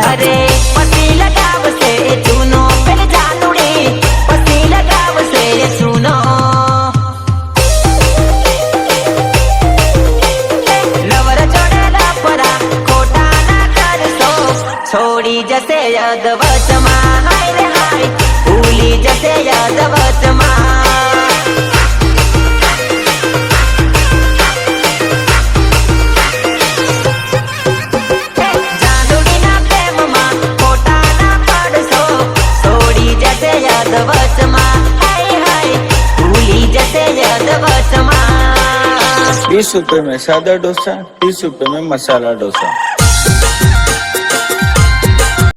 ઘરે પછી લગાવશે ચૂનો પેલે જાનુડી પછી લગાવશે ચૂનો લવર જોડેલા પરા જશે યાદ વચમાં હાય હાય ભૂલી જશે યાદ बीस रुपए में सादा डोसा तीस रुपए में मसाला डोसा।